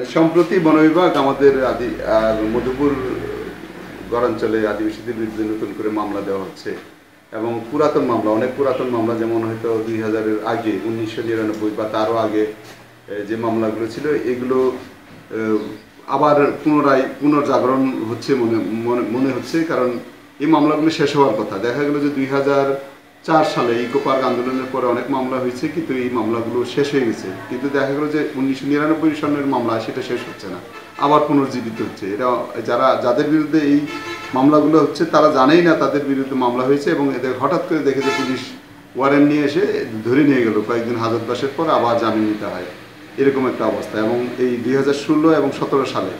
মানে সম্প্রতি বন বিভাগ আমাদের আদি, আর মধুপুর গড়াঞ্চলে আদিবাসীদের বিরুদ্ধে নতুন করে মামলা দেওয়া হচ্ছে এবং পুরাতন মামলা, অনেক পুরাতন মামলা, যেমন হয়তো দুই হাজারের আগে, উনিশশো নিরানব্বই বা তারও আগে যে মামলাগুলো ছিল, এগুলো আবার পুনরায় পুনর্জাগরণ হচ্ছে মনে, মনে- মনে হচ্ছে, কারণ এই মামলাগুলো শেষ হওয়ার কথা। দেখা গেল যে দুই হাজার চার সালে ইকো পার্ক আন্দোলনের পরে অনেক মামলা হয়েছে, কিন্তু এই মামলাগুলো শেষ হয়ে গেছে। কিন্তু দেখা গেল যে উনিশশো নিরানব্বই সনের মামলা, সেটা শেষ হচ্ছে না। আবার পুনর্জীবিত হচ্ছে। এটা যারা, যাদের বিরুদ্ধে এই মামলাগুলো হচ্ছে, তারা জানেই না তাদের বিরুদ্ধে মামলা হয়েছে এবং এদের হঠাৎ করে দেখে যে পুলিশ ওয়ারেন্ট নিয়ে এসে ধরে নিয়ে গেল। কয়েকদিন হাজার হাজতবাসের পর আবার জামিন নিতে হয়। এরকম একটা অবস্থা। এবং এই দুই হাজার ষোলো এবং সতেরো সালে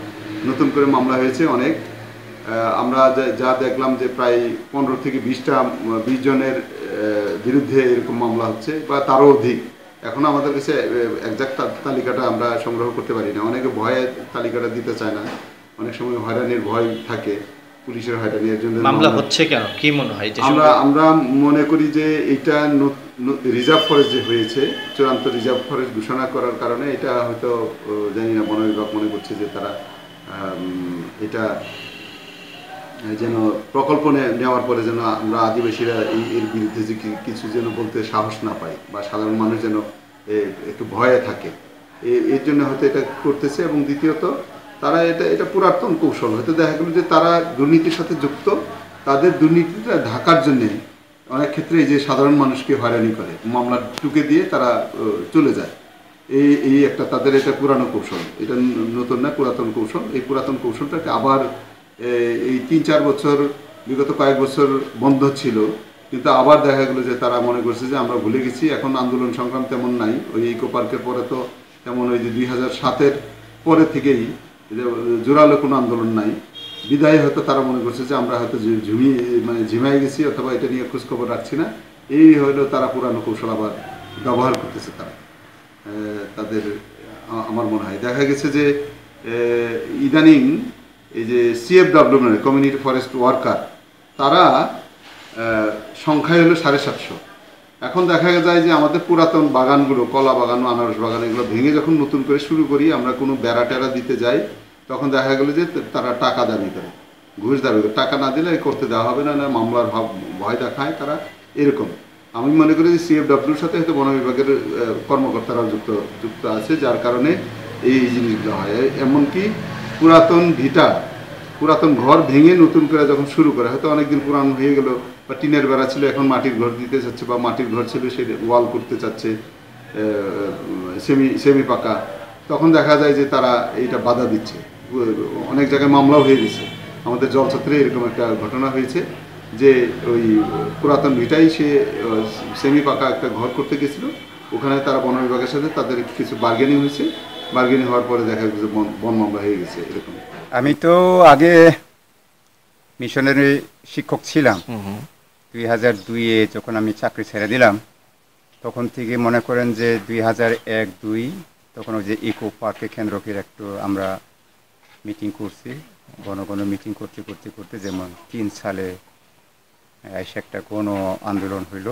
নতুন করে মামলা হয়েছে অনেক। আমরা যা- দেখলাম যে প্রায় পনেরো থেকে বিশটা বিশ জনের বিরুদ্ধে এরকম মামলা হচ্ছে বা তারও অধিক। এখন আমাদের কাছে একজাক্ট তালিকাটা আমরা সংগ্রহ করতে পারি না। অনেকে ভয়ে তালিকাটা দিতে চায় না। অনেক সময় হয়রানির ভয় থাকে পুলিশের হয়রানির জন্য মামলা হচ্ছে কেন? কি মনে হয়? আমরা আমরা মনে করি যে এটা রিজার্ভ ফরেস্ট যে হয়েছে চূড়ান্ত রিজার্ভ ফরেস্ট ঘোষণা করার কারণে এটা হয়তো জানি না বন বিভাগ মনে করছে যে তারা এটা যেন প্রকল্প নেওয়ার পরে যেন আমরা আদিবাসীরা এই, এর বিরুদ্ধে যে কিছু যেন বলতে সাহস না পাই বা সাধারণ মানুষ যেন একটু ভয়ে থাকে। এর জন্য হয়তো এটা করতেছে এবং দ্বিতীয়ত তারা এটা এটা পুরাতন কৌশল। হয়তো দেখা গেল যে তারা দুর্নীতির সাথে যুক্ত। তাদের দুর্নীতিটা ঢাকার জন্যে অনেক ক্ষেত্রে এই যে সাধারণ মানুষকে হয়রানি করে, মামলা টুকে দিয়ে তারা চলে যায়। এই এই একটা তাদের এটা পুরানো কৌশল। এটা নতুন না, পুরাতন কৌশল। এই পুরাতন কৌশলটাকে আবার এই তিন, চার বছর, বিগত কয়েক বছর বন্ধ ছিল। কিন্তু আবার দেখা গেলো যে তারা মনে করছে যে আমরা ভুলে গেছি। এখন আন্দোলন সংগ্রাম তেমন নাই। ওই ইকো পার্কের পরে তো তেমন ওই যে দুই হাজার সাতের পরে থেকেই জোরালো কোনো আন্দোলন নাই। বিদায় হয়তো তারা মনে করছে যে আমরা হয়তো ঝিমিয়ে মানে ঝিমাই গেছি অথবা এটা নিয়ে খোঁজখবর রাখছি না। এই হলো তারা পুরানো কৌশল আবার ব্যবহার করতেছে তারা। তাদের আমার মনে হয়। দেখা গেছে যে ইদানিং এই যে সিএফডাব্লিউ মানে কমিউনিটি ফরেস্ট ওয়ার্কার তারা সংখ্যায় হলো সাড়ে সাতশো। এখন দেখা যায় যে আমাদের পুরাতন বাগানগুলো, কলা বাগান, আনারস বাগান, এগুলো ভেঙে যখন নতুন করে শুরু করি, আমরা কোনো বেড়া টেরা দিতে যাই, তখন দেখা গেলো যে তারা টাকা দাবি করে ঘুষ দাবি করে টাকা না দিলে করতে দেওয়া হবে না না মামলার ভাব, ভয় দেখায় তারা। এরকম। আমি মনে করি যে সিএফডাব্লিউর সাথে হয়তো বন বিভাগের কর্মকর্তারাও যুক্ত যুক্ত আছে, যার কারণে এই জিনিসগুলো হয়। এমনকি পুরাতন ভিটা, পুরাতন ঘর ভেঙে নতুন করে যখন শুরু করে, হয়তো অনেকদিন পুরান হয়ে গেল বা টিনের বেড়া ছিল, এখন মাটির ঘর দিতে চাচ্ছে বা মাটির ঘর ছিল সে ওয়াল করতে চাচ্ছে সেমি সেমি পাকা, তখন দেখা যায় যে তারা এইটা বাধা দিচ্ছে। অনেক জায়গায় মামলাও হয়ে গেছে। আমাদের জলছত্রে এরকম একটা ঘটনা হয়েছে যে ওই পুরাতন ভিটাই সে সেমি পাকা একটা ঘর করতে গেছিল। ওখানে তারা বন বিভাগের সাথে তাদের কিছু বার্গেনিং হয়েছে। বার্গেনিং হওয়ার পরে দেখা গেছে বন মামলা হয়ে গেছে এরকম। আমি তো আগে মিশনারি শিক্ষক ছিলাম। দুই হাজার দুইয়ে যখন আমি চাকরি ছেড়ে দিলাম তখন থেকে মনে করেন যে দুই হাজার এক দুই তখন ওই যে ইকো পার্কে কেন্দ্র করে একটু আমরা মিটিং করছি ঘন ঘন মিটিং করতে করতে করতে যেমন তিন সালে এসে একটা গণ আন্দোলন হইল।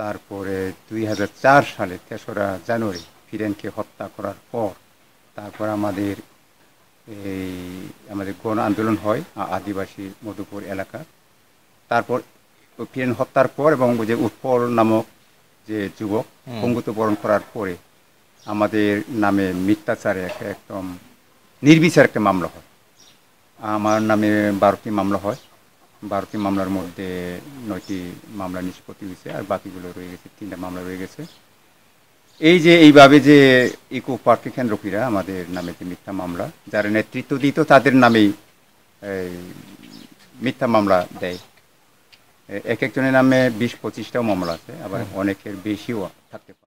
তারপরে দুই হাজার চার সালে তেসরা জানুয়ারি ফিরেনকে হত্যা করার পর তারপর আমাদের এই আমাদের গণ আন্দোলন হয় আদিবাসী মধুপুর এলাকা। তারপর ফিরেন হত্যার পর এবং ওই যে উৎপল নামক যে যুবক পঙ্গুত্ব বরণ করার পরে আমাদের নামে মিথ্যাচারে একটা একদম নির্বিচার একটা মামলা হয়। আমার নামে বারোটি মামলা হয়। বারোটি মামলার মধ্যে নয়টি মামলা নিষ্পত্তি হয়েছে আর বাকিগুলো রয়ে গেছে তিনটা মামলা রয়ে গেছে। এই যে এইভাবে যে ইকো পার্কে কেন্দ্রকীরা আমাদের নামে যে মিথ্যা মামলা যারা নেতৃত্ব দিত তাদের নামেই মিথ্যা মামলা দেয়। এক একজনের নামে বিশ পঁচিশটাও মামলা আছে আবার অনেকের বেশিও থাকতে পারে।